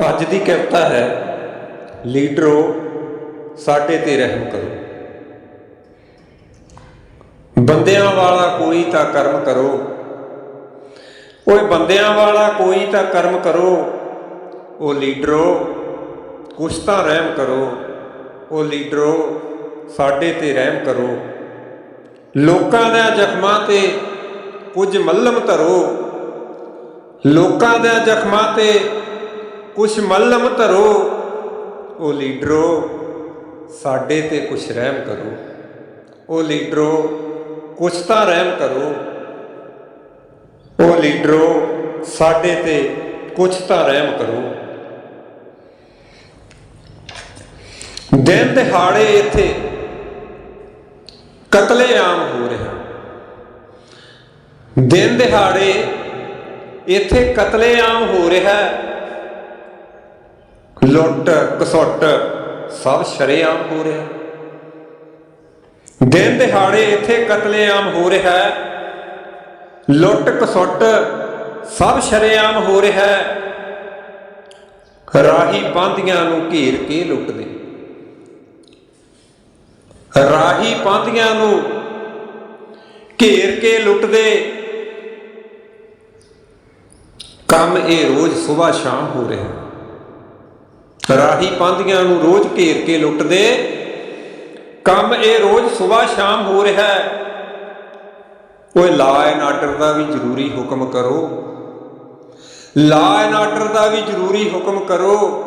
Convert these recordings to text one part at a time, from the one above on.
ਅੱਜ ਦੀ ਕਵਿਤਾ ਹੈ, ਲੀਡਰੋ, ਸਾਡੇ ਤੇ ਰਹਿਮ ਕਰੋ। ਬੰਦਿਆਂ ਵਾਲਾ ਕੋਈ ਤਾਂ ਕਰਮ ਕਰੋ। ਓਏ ਬੰਦਿਆਂ ਵਾਲਾ ਕੋਈ ਤਾਂ ਕਰਮ ਕਰੋ। ਉਹ ਲੀਡਰੋ, ਕੁਛ ਤਾਂ ਰਹਿਮ ਕਰੋ। ਉਹ ਲੀਡਰੋ, ਸਾਡੇ ਤੇ ਰਹਿਮ ਕਰੋ। ਲੋਕਾਂ ਦੇ ਜ਼ਖਮਾਂ ਤੇ ਕੁਝ ਮੱਲਮ ਧਰੋ। ਲੋਕਾਂ ਦੇ ਜ਼ਖਮਾਂ ਤੇ ਕੁਛ ਮੱਲਮ ਧਰੋ, ਉਹ ਲੀਡਰੋ, ਸਾਡੇ ਤੇ ਕੁਛ ਰਹਿਮ ਕਰੋ। ਉਹ ਲੀਡਰੋ, ਕੁਛ ਤਾਂ ਰਹਿਮ ਕਰੋ। ਉਹ ਲੀਡਰੋ, ਸਾਡੇ ਤੇ ਕੁਛ ਤਾਂ ਰਹਿਮ ਕਰੋ। ਦਿਨ ਦਿਹਾੜੇ ਇੱਥੇ ਕਤਲੇਆਮ ਹੋ ਰਿਹਾ ਦਿਨ ਦਿਹਾੜੇ ਇੱਥੇ ਕਤਲੇਆਮ ਹੋ ਰਿਹਾ ਹੈ। ਲੁੱਟ, ਕਸੁੱਟ, ਸਭ ਸ਼ਰੇਆਮ ਹੋ ਰਿਹਾ ਦਿਨ ਦਿਹਾੜੇ ਇੱਥੇ ਕਤਲੇਆਮ ਹੋ ਰਿਹਾ ਹੈ। ਲੁੱਟ, ਕਸੁੱਟ, ਸਭ ਸ਼ਰੇਆਮ ਹੋ ਰਿਹਾ ਹੈ। ਰਾਹੀ ਪਾਂਧੀਆਂ ਨੂੰ ਘੇਰ ਕੇ ਲੁੱਟਦੇ ਰਾਹੀ ਪਾਂਧੀਆਂ ਨੂੰ ਘੇਰ ਕੇ ਲੁੱਟਦੇ। ਕੰਮ ਇਹ ਰੋਜ਼ ਸਵੇਰ ਸ਼ਾਮ ਹੋ ਰਿਹਾ ਰਾਹੀ ਪਾਂਧੀਆਂ ਨੂੰ ਰੋਜ਼ ਘੇਰ ਕੇ ਲੁੱਟਦੇ। ਕੰਮ ਇਹ ਰੋਜ਼ ਸਵੇਰ ਸ਼ਾਮ ਹੋ ਰਿਹਾ ਹੈ। ਓਏ ਲਾ ਐਂਡ ਆਰਡਰ ਦਾ ਵੀ ਜ਼ਰੂਰੀ ਹੁਕਮ ਕਰੋ। ਲਾ ਐਂਡ ਆਰਡਰ ਦਾ ਵੀ ਜ਼ਰੂਰੀ ਹੁਕਮ ਕਰੋ।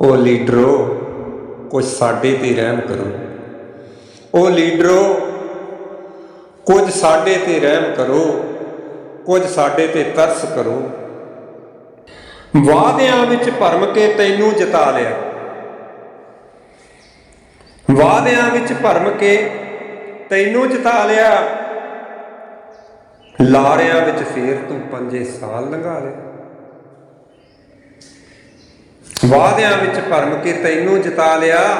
ਉਹ ਲੀਡਰੋ, ਕੁਝ ਸਾਡੇ ਤੇ ਰਹਿਮ ਕਰੋ। ਉਹ ਲੀਡਰੋ, ਕੁਝ ਸਾਡੇ ਤੇ ਰਹਿਮ ਕਰੋ। ਕੁਝ ਸਾਡੇ ਤੇ ਤਰਸ ਕਰੋ। ਵਾਅਦਿਆਂ ਵਿੱਚ ਭਰਮ ਕੇ ਤੈਨੂੰ ਜਿਤਾ ਲਿਆ। ਵਾਅਦਿਆਂ ਵਿੱਚ ਭਰਮ ਕੇ ਤੈਨੂੰ ਜਿਤਾ ਲਿਆ। ਲਾਰਿਆਂ ਵਿੱਚ ਫੇਰ ਤੂੰ ਪੰਜੇ ਸਾਲ ਲੰਘਾ ਲਿਆ। ਵਾਅਦਿਆਂ ਵਿੱਚ ਭਰਮ ਕੇ ਤੈਨੂੰ ਜਿਤਾ ਲਿਆ।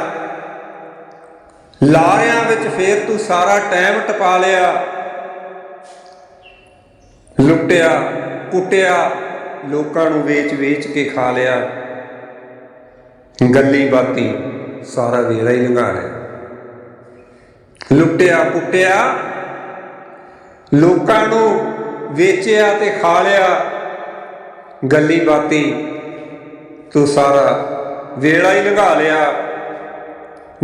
ਲਾਰਿਆਂ ਵਿੱਚ ਫੇਰ ਤੂੰ ਸਾਰਾ ਟਾਈਮ ਟਪਾ ਲਿਆ। ਲੁੱਟਿਆ, ਕੁੱਟਿਆ ਲੋਕਾਂ ਨੂੰ ਵੇਚ-ਵੇਚ ਕੇ ਖਾ ਲਿਆ। ਗੱਲੀ ਬਾਤੀ ਸਾਰਾ ਵੇਲਾ ਹੀ ਲੰਘਾ ਲਿਆ ਲੁੱਟਿਆ ਕੁੱਟਿਆ ਲੋਕਾਂ ਨੂੰ ਵੇਚਿਆ ਤੇ ਖਾ ਲਿਆ। ਗੱਲੀ ਬਾਤੀ ਤੂੰ ਸਾਰਾ ਵੇਲਾ ਹੀ ਲੰਘਾ ਲਿਆ।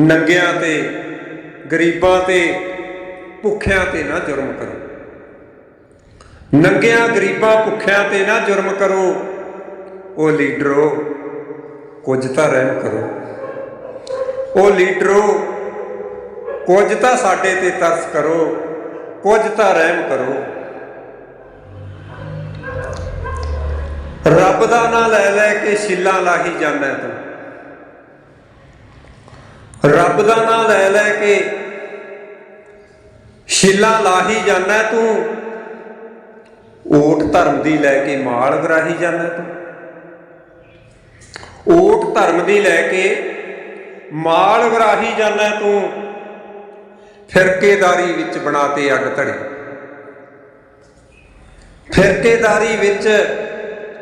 ਨੰਗਿਆਂ ਤੇ, ਗਰੀਬਾਂ ਤੇ, ਭੁੱਖਿਆਂ ਤੇ ਨਾ ਜੁਰਮ ਕਰੋ। ਨੰਗਿਆਂ ਗਰੀਬਾਂ ਭੁੱਖਿਆਂ ਤੇ ਨਾ ਜੁਰਮ ਕਰੋ। ਉਹ ਲੀਡਰੋ, ਕੁਝ ਤਾਂ ਰਹਿਮ ਕਰੋ। ਉਹ ਲੀਡਰੋ, ਕੁਝ ਤਾਂ ਸਾਡੇ ਤੇ ਤਰਸ ਕਰੋ। ਕੁਝ ਤਾਂ ਰਹਿਮ ਕਰੋ। ਰੱਬ ਦਾ ਨਾਂ ਲੈ ਲੈ ਕੇ ਛਿੱਲਾਂ ਲਾਹੀ ਜਾਂਦਾ ਤੂੰ। ਰੱਬ ਦਾ ਨਾਂ ਲੈ ਲੈ ਕੇ ਛਿੱਲਾਂ ਲਾਹੀ ਜਾਂਦਾ ਤੂੰ। ਓਟ ਧਰਮ ਦੀ ਲੈ ਕੇ ਮਾਲ ਗਰਾਹੀ ਜਾਂਦਾ ਤੂੰ। ਓਟ ਧਰਮ ਦੀ ਲੈ ਕੇ ਮਾਲ ਗਰਾਹੀ ਜਾਂਦਾ ਤੂੰ। ਫਿਰਕੇਦਾਰੀ ਵਿੱਚ ਬਣਾਤੇ ਅੱਡ ਧੜੇ। ਫਿਰਕੇਦਾਰੀ ਵਿੱਚ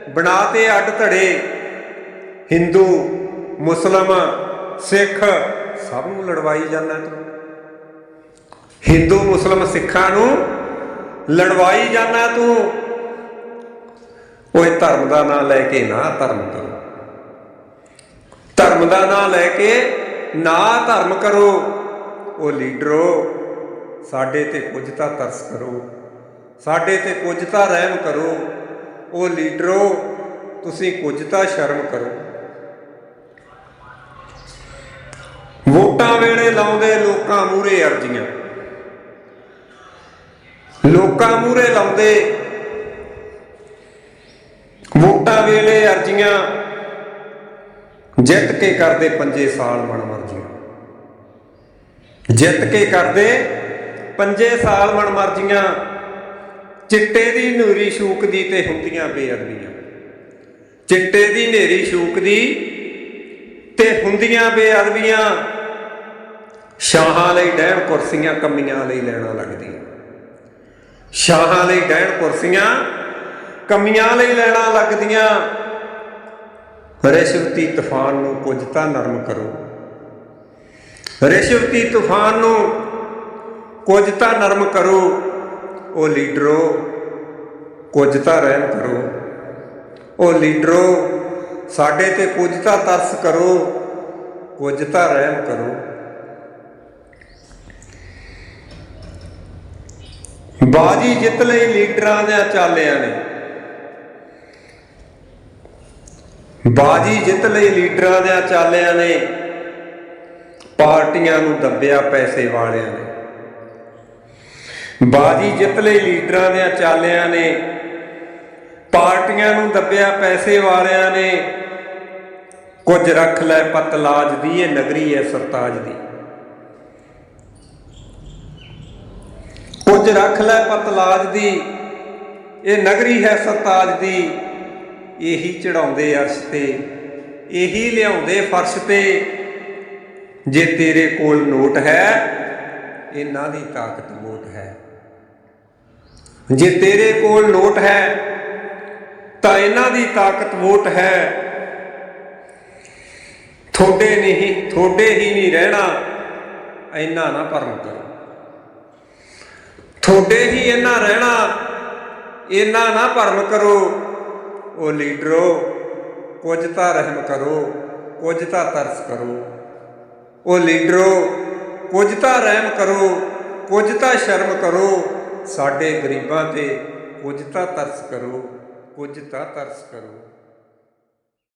ਬਣਾਤੇ ਅੱਡ ਧੜੇ। ਹਿੰਦੂ, ਮੁਸਲਮ, ਸਿੱਖ ਸਭ ਨੂੰ ਲੜਵਾਈ ਜਾਂਦਾ ਤੂੰ। ਹਿੰਦੂ, ਮੁਸਲਮ, ਸਿੱਖਾਂ ਨੂੰ ਲੜਵਾਈ ਜਾਂਦਾ ਤੂੰ। ਓਏ ਧਰਮ ਦਾ ਨਾਂ ਲੈ ਕੇ ਨਾ ਧਰਮ ਕਰੋ। ਧਰਮ ਦਾ ਨਾਂ ਲੈ ਕੇ ਨਾ ਧਰਮ ਕਰੋ। ਉਹ ਲੀਡਰੋ, ਸਾਡੇ ਤੇ ਕੁਝ ਤਾਂ ਤਰਸ ਕਰੋ। ਸਾਡੇ ਤੇ ਕੁਝ ਤਾਂ ਰਹਿਮ ਕਰੋ। ਉਹ ਲੀਡਰੋ, ਤੁਸੀਂ ਕੁਝ ਤਾਂ ਸ਼ਰਮ ਕਰੋ। ਵੋਟਾਂ ਵੇਲੇ ਲਾਉਂਦੇ ਲੋਕਾਂ ਮੂਰੇ ਅਰਜ਼ੀਆਂ। ਲੋਕਾਂ ਮੂਰੇ ਲਾਉਂਦੇ ਵੋਟਾਂ ਵੇਲੇ ਜਿੱਤ ਕੇ ਕਰਦੇ ਪੰਜੇ ਸਾਲ ਮਨ ਮਰਜ਼ੀਆਂ ਜਿੱਤ ਕੇ ਕਰਦੇ ਪੰਜੇ ਸਾਲ ਮਨ ਮਰਜ਼ੀਆਂ ਚਿੱਟੇ ਦੀ ਨੂਰੀ ਸ਼ੂਕਦੀ ਤੇ ਹੁੰਦੀਆਂ ਬੇਅਦਬੀਆਂ। ਚਿੱਟੇ ਦੀ ਨੇਰੀ ਸ਼ੂਕਦੀ ਤੇ ਹੁੰਦੀਆਂ ਬੇਅਦਬੀਆਂ। ਸ਼ਾਹਾਂ ਲਈ ਡਹਿਣ ਕੁਰਸੀਆਂ ਕਮੀਆਂ ਲਈ ਲੈਣਾ ਲੱਗਦੀਆਂ। ਸ਼ਾਹਾਂ ਲਈ ਡਹਿਣ ਕੁਰਸੀਆਂ ਕਮੀਆਂ ਲਈ ਲੈਣਾ ਲੱਗਦੀਆਂ। ਰਿਸ਼ਵਤੀ ਤੂਫਾਨ ਨੂੰ ਕੁਝ ਤਾਂ ਨਰਮ ਕਰੋ। ਰਿਸ਼ਵਤੀ ਤੂਫਾਨ ਨੂੰ ਕੁਝ ਤਾਂ ਨਰਮ ਕਰੋ, ਉਹ ਲੀਡਰੋ, ਕੁਝ ਤਾਂ ਰਹਿਮ ਕਰੋ। ਉਹ ਲੀਡਰੋ, ਸਾਡੇ ਤੇ ਕੁਝ ਤਾਂ ਤਰਸ ਕਰੋ, ਕੁਝ ਤਾਂ ਰਹਿਮ ਕਰੋ। ਬਾਜੀ ਜਿੱਤ ਲਈ ਲੀਡਰਾਂ ਦੇ ਚਾਲਿਆਂ ਨੇ। ਬਾਜੀ ਜਿੱਤ ਲਈ ਲੀਡਰਾਂ ਦੇ ਚਾਲਿਆਂ ਨੇ ਪਾਰਟੀਆਂ ਨੂੰ ਦੱਬਿਆ ਪੈਸੇ ਵਾਲਿਆਂ ਨੇ। ਬਾਜੀ ਜਿੱਤ ਲਈ ਲੀਡਰਾਂ ਦੇ ਚਾਲਿਆਂ ਨੇ ਪਾਰਟੀਆਂ ਨੂੰ ਦੱਬਿਆ ਪੈਸੇ ਵਾਲਿਆਂ ਨੇ, ਕੁਝ ਰੱਖ ਲੈ ਪਤਲਾਜ ਦੀ, ਇਹ ਨਗਰੀ ਹੈ ਸਰਤਾਜ ਦੀ। ਕੁਝ ਰੱਖ ਲੈ ਪਤਲਾਜ ਦੀ, ਇਹ ਨਗਰੀ ਹੈ ਸਰਤਾਜ ਦੀ। ਇਹੀ ਚੜਾਉਂਦੇ ਅਰਸ਼ ਤੇ, ਇਹੀ ਲਿਆਉਂਦੇ ਫਰਸ਼ ਤੇ। ਜੇ ਤੇਰੇ ਕੋਲ ਨੋਟ ਹੈ, ਇਹਨਾਂ ਦੀ ਤਾਕਤ ਵੋਟ ਹੈ। ਜੇ ਤੇਰੇ ਕੋਲ ਨੋਟ ਹੈ, ਤਾਂ ਇਹਨਾਂ ਦੀ ਤਾਕਤ ਵੋਟ ਹੈ। ਥੋੜੇ ਨਹੀਂ ਥੋੜੇ ਹੀ ਨਹੀਂ ਰਹਿਣਾ, ਇੰਨਾ ਨਾ ਭਰਮ ਕਰੋ। ਥੋੜੇ ਹੀ ਇੰਨਾ ਰਹਿਣਾ, ਇੰਨਾ ਨਾ ਭਰਮ ਕਰੋ। ਉਹ ਲੀਡਰੋ, ਕੁਝ ਤਾਂ ਰਹਿਮ ਕਰੋ, ਕੁਝ ਤਾਂ ਤਰਸ ਕਰੋ। ਉਹ ਲੀਡਰੋ, ਕੁਝ ਤਾਂ ਰਹਿਮ ਕਰੋ, ਕੁਝ ਤਾਂ ਸ਼ਰਮ ਕਰੋ। ਸਾਡੇ ਗਰੀਬਾਂ ਤੇ ਕੁਝ ਤਾਂ ਤਰਸ ਕਰੋ, ਕੁਝ ਤਾਂ ਤਰਸ ਕਰੋ।